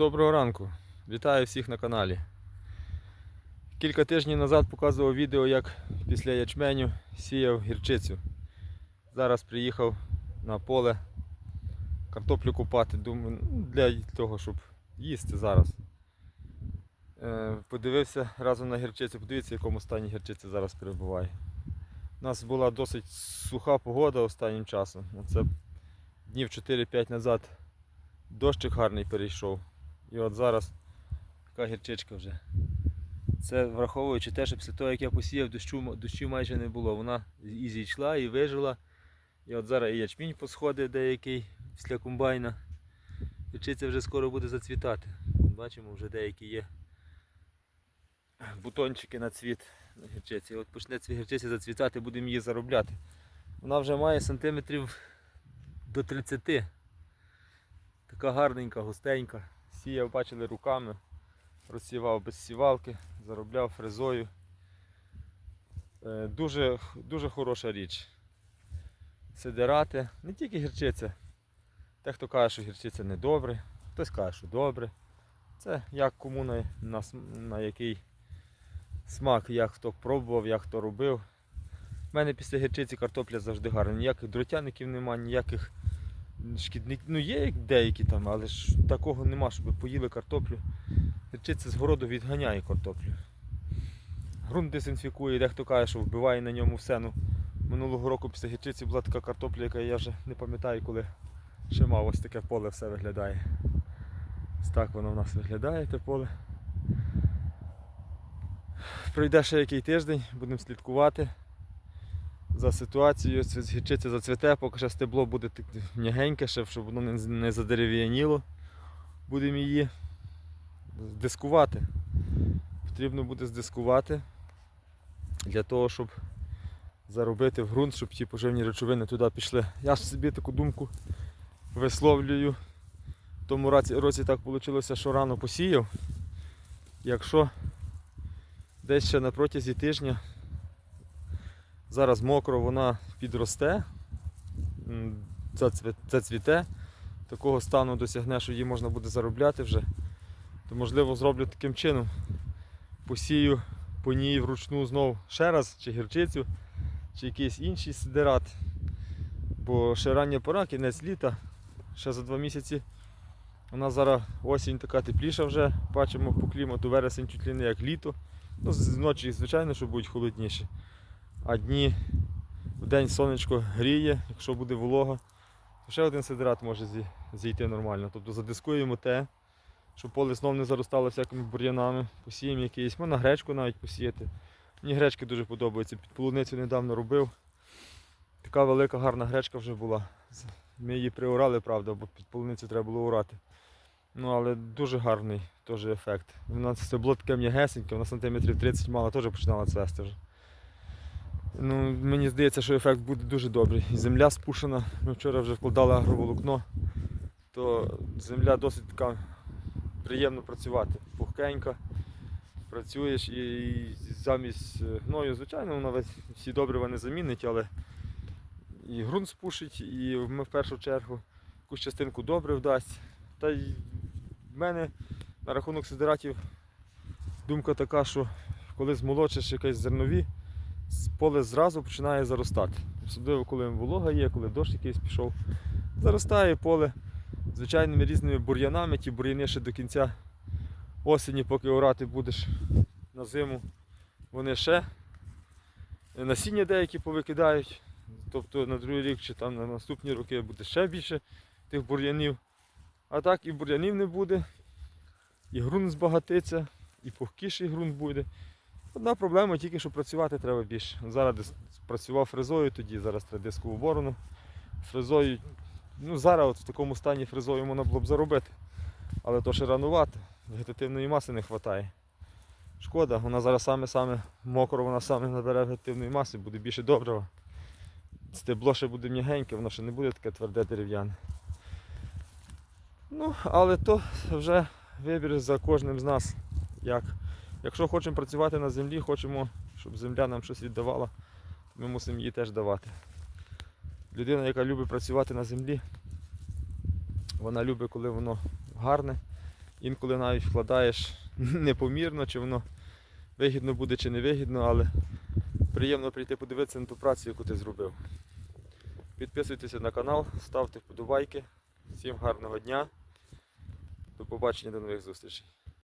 Доброго ранку! Вітаю всіх на каналі. Кілька тижнів назад показував відео, як після ячменю сіяв гірчицю. Зараз приїхав на поле картоплю купати, думаю, ну, для того, щоб їсти зараз. Е, Подивився разом на гірчицю, подивіться, в якому стані гірчиця зараз перебуває. У нас була досить суха погода останнім часом. Це днів 4-5 назад дощик гарний перейшов. І от зараз така гірчичка вже. Це враховуючи те, що після того, як я посіяв, дощу, дощу майже не було. Вона і зійшла, і вижила. І от зараз і ячмінь посходить деякий після комбайна. Гірчиця вже скоро буде зацвітати. Бачимо, вже деякі є бутончики на цвіт на гірчиці. От почне гірчиця зацвітати, будемо її заробляти. Вона вже має сантиметрів до 30. Така гарненька, густенька. Сіяв, бачили руками, розсівав без сівалки, заробляв фрезою. Е, Дуже, дуже хороша річ. Сидирати, не тільки гірчиця. Дехто каже, що гірчиця не добре, хтось каже, що добре. Це як кому на, на, на який смак, як хто пробував, як хто робив. У мене після гірчиці картопля завжди гарна. Ніяких дротяників немає, ніяких шкідників. Ну є деякі там, але ж такого нема, щоб поїли картоплю. Гірчиця з городу відганяє картоплю. Грунт дезінфікує, дехто каже, що вбиває на ньому все. Ну, минулого року після гірчиці була така картопля, яка я вже не пам'ятаю, коли ще мав ось таке поле все виглядає. Ось так воно в нас виглядає, те поле. Пройде ще який тиждень, будемо слідкувати за ситуацією. Гірчиця зацвіте, поки ще стебло буде м'ягеньке, щоб воно не, задерев'яніло. Будемо її дискувати. Потрібно буде здискувати для того, щоб заробити в ґрунт, щоб ті поживні речовини туди пішли. Я ж собі таку думку висловлюю. В тому році так вийшло, що рано посіяв. Якщо десь ще на протязі тижня зараз мокро вона підросте, м, зацве- зацвіте, такого стану досягне, що її можна буде заробляти вже, то можливо зроблю таким чином. Посію по ній вручну знов ще раз, чи гірчицю, чи якийсь інший сидерат. Бо ще рання пора, кінець літа, ще за два місяці. Нас зараз осінь така тепліша вже, бачимо по клімату, вересень чуть ли не як літо. Ну, з- ночі, звичайно, що будуть холодніші. А дні в день сонечко гріє, якщо буде волога, то ще один сидерат може зійти нормально. Тобто задискуємо те, щоб поле знов не заростало всякими бур'янами, посіємо якийсь, можна гречку навіть посіяти. Мені гречки дуже подобаються. Під полуницю недавно робив. Така велика гарна гречка вже була. Ми її приорали, правда, бо під полуницю треба було урати. Ну, але дуже гарний теж ефект. Вона стебло таке м'ягесеньке, вона сантиметрів 30 мала, теж починала цвести вже. Ну, мені здається, що ефект буде дуже добрий. І земля спушена. Ми вчора вже вкладали агроволокно, то земля досить така приємно працювати. Пухкенька. Працюєш і замість е, гною, звичайно, вона всі добрива не замінить, але і ґрунт спушить, і ми в першу чергу якусь частинку добре вдасть. Та й в мене на рахунок сидератів думка така, що коли змолочиш якесь зернові, поле зразу починає заростати. Особливо, коли волога є, коли дощ якийсь пішов. Заростає поле звичайними різними бур'янами, ті бур'яни ще до кінця осені, поки орати будеш на зиму, вони ще насіння деякі повикидають. Тобто на другий рік чи там на наступні роки буде ще більше тих бур'янів. А так і бур'янів не буде, і ґрунт збагатиться, і пухкіший ґрунт буде. Одна проблема тільки, що працювати треба більше. Зараз працював фрезою, тоді зараз треба дискову борону. Фрезою, ну зараз от в такому стані фрезою можна було б заробити. Але то ще ранувато, вегетативної маси не вистачає. Шкода, вона зараз саме-саме мокро, вона саме набере вегетативної маси, буде більше добрива. Стебло ще буде м'ягеньке, воно ще не буде таке тверде дерев'яне. Ну, але то вже вибір за кожним з нас. Як. Якщо хочемо працювати на землі, хочемо, щоб земля нам щось віддавала, то ми мусимо її теж давати. Людина, яка любить працювати на землі, вона любить, коли воно гарне, Інколи навіть вкладаєш непомірно, чи воно вигідно буде, чи не вигідно, але приємно прийти подивитися на ту працю, яку ти зробив. Підписуйтеся на канал, ставте вподобайки. Всім гарного дня. До побачення, до нових зустрічей.